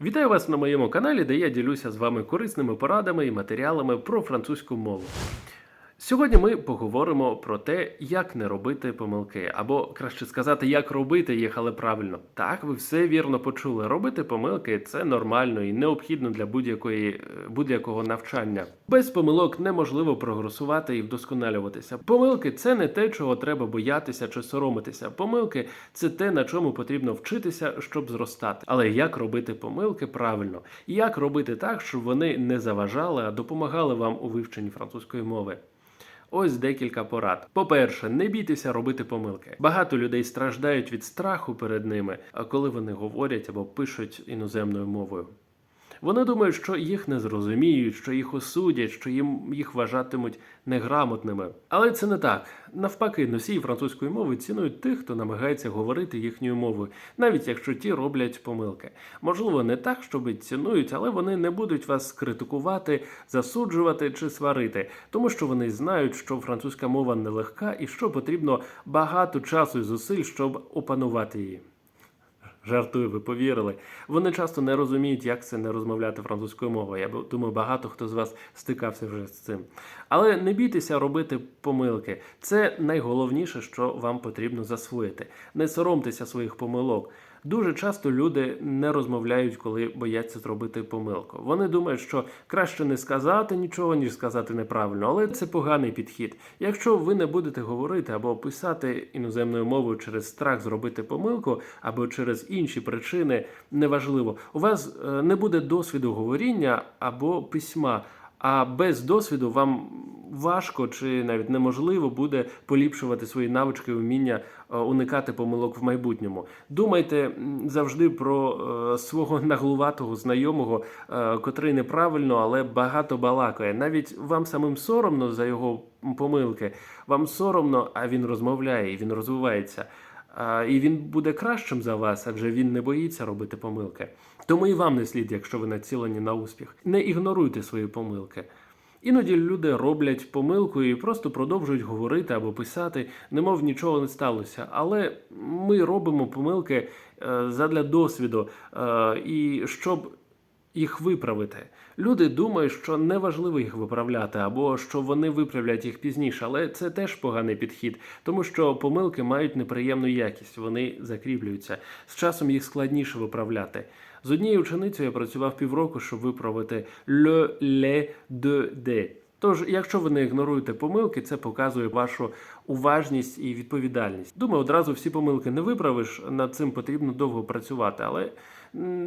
Вітаю вас на моєму каналі, де я ділюся з вами корисними порадами і матеріалами про французьку мову. Сьогодні ми поговоримо про те, як не робити помилки, або краще сказати, як робити їх, але правильно. Так, ви все вірно почули. Робити помилки це нормально і необхідно для будь-якої е, будь-якого навчання. Без помилок неможливо прогресувати і вдосконалюватися. Помилки це не те, чого треба боятися чи соромитися. Помилки це те, на чому потрібно вчитися, щоб зростати. Але як робити помилки правильно? Як робити так, щоб вони не заважали, а допомагали вам у вивченні французької мови? Ось декілька порад. По-перше, не бійтеся робити помилки. Багато людей страждають від страху перед ними, коли вони говорять або пишуть іноземною мовою. Вони думають, що їх не зрозуміють, що їх осудять, що їм їх вважатимуть неграмотними. Але це не так. Навпаки, носії французької мови цінують тих, хто намагається говорити їхньою мовою, навіть якщо ті роблять помилки. Можливо, не так, щоб цінують, але вони не будуть вас критикувати, засуджувати чи сварити, тому що вони знають, що французька мова нелегка і що потрібно багато часу і зусиль, щоб опанувати її. Жартую, ви повірили. Вони часто не розуміють, як це не розмовляти французькою мовою. Я думаю, багато хто з вас стикався вже з цим. Але не бійтеся робити помилки. Це найголовніше, що вам потрібно засвоїти. Не соромтеся своїх помилок. Дуже часто люди не розмовляють, коли бояться зробити помилку. Вони думають, що краще не сказати нічого, ніж сказати неправильно, але це поганий підхід. Якщо ви не будете говорити або писати іноземною мовою через страх зробити помилку, або через інші причини, неважливо, у вас е, не буде досвіду говоріння або письма. А без досвіду вам важко чи навіть неможливо буде поліпшувати свої навички, вміння е, уникати помилок в майбутньому. Думайте завжди про е, свого наглуватого знайомого, е, котрий неправильно, але багато балакає. Навіть вам самим соромно за його помилки, вам соромно, а він розмовляє він розвивається. І він буде кращим за вас, адже він не боїться робити помилки. Тому і вам не слід, якщо ви націлені на успіх. Не ігноруйте свої помилки. Іноді люди роблять помилку і просто продовжують говорити або писати, немов нічого не сталося. Але ми робимо помилки е, задля досвіду, е, і щоб їх виправити. Люди думають, що неважливо їх виправляти, або що вони виправлять їх пізніше, але це теж поганий підхід, тому що помилки мають неприємну якість, вони закріплюються. З часом їх складніше виправляти. З однією ученицею я працював півроку, щоб виправити le, le, de, de. Тож, якщо ви не ігноруєте помилки, це показує вашу уважність і відповідальність. Думаю, одразу всі помилки не виправиш. Над цим потрібно довго працювати, але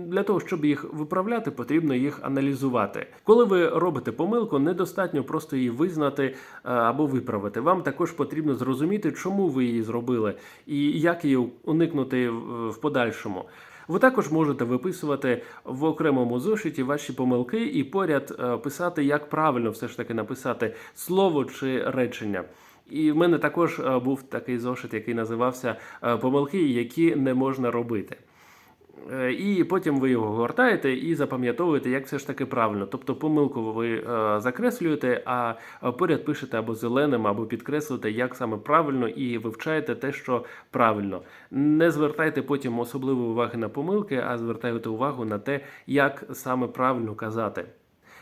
для того, щоб їх виправляти, потрібно їх аналізувати. Коли ви робите помилку, недостатньо просто її визнати е, або виправити. Вам також потрібно зрозуміти, чому ви її зробили і як її уникнути в в подальшому. Ви також можете виписувати в окремому зошиті ваші помилки і поряд е, писати, як правильно все ж таки написати слово чи речення. І в мене також е, був такий зошит, який називався е, Помилки, які не можна робити. Е, І потім ви його гортаєте і запам'ятовуєте, як все ж таки правильно. Тобто помилку ви е, закреслюєте, а поряд пишете або зеленим, або підкреслюєте, як саме правильно, і вивчаєте те, що правильно. Не звертайте потім особливої уваги на помилки, а звертайте увагу на те, як саме правильно казати.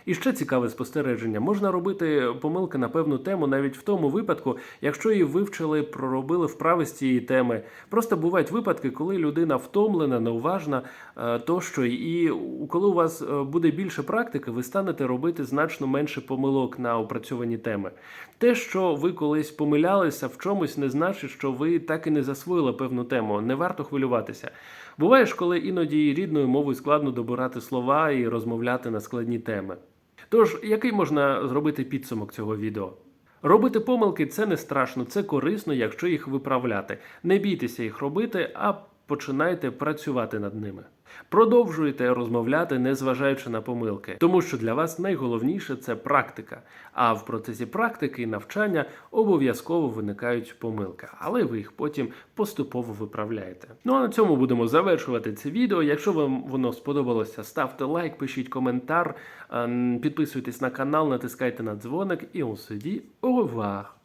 І ще цікаве спостереження: можна робити помилки на певну тему навіть в тому випадку, якщо її вивчили, проробили вправи з цієї теми. Просто бувають випадки, коли людина втомлена, неуважна е, тощо, і коли у вас е, буде більше практики, ви станете робити значно менше помилок на опрацьовані теми. Те, що ви колись помилялися в чомусь, не значить, що ви так і не засвоїли певну тему. Не варто хвилюватися. Буває ж, коли іноді рідною мовою складно добирати слова і розмовляти на складні теми. Тож, який можна зробити підсумок цього відео? Робити помилки це не страшно, це корисно, якщо їх виправляти. Не бійтеся їх робити, а починайте працювати над ними. Продовжуйте розмовляти, незважаючи на помилки, тому що для вас найголовніше це практика. А в процесі практики і навчання обов'язково виникають помилки, але ви їх потім поступово виправляєте. Ну а на цьому будемо завершувати це відео. Якщо вам воно сподобалося, ставте лайк, пишіть коментар, ем, підписуйтесь на канал, натискайте на дзвоник і dit au revoir.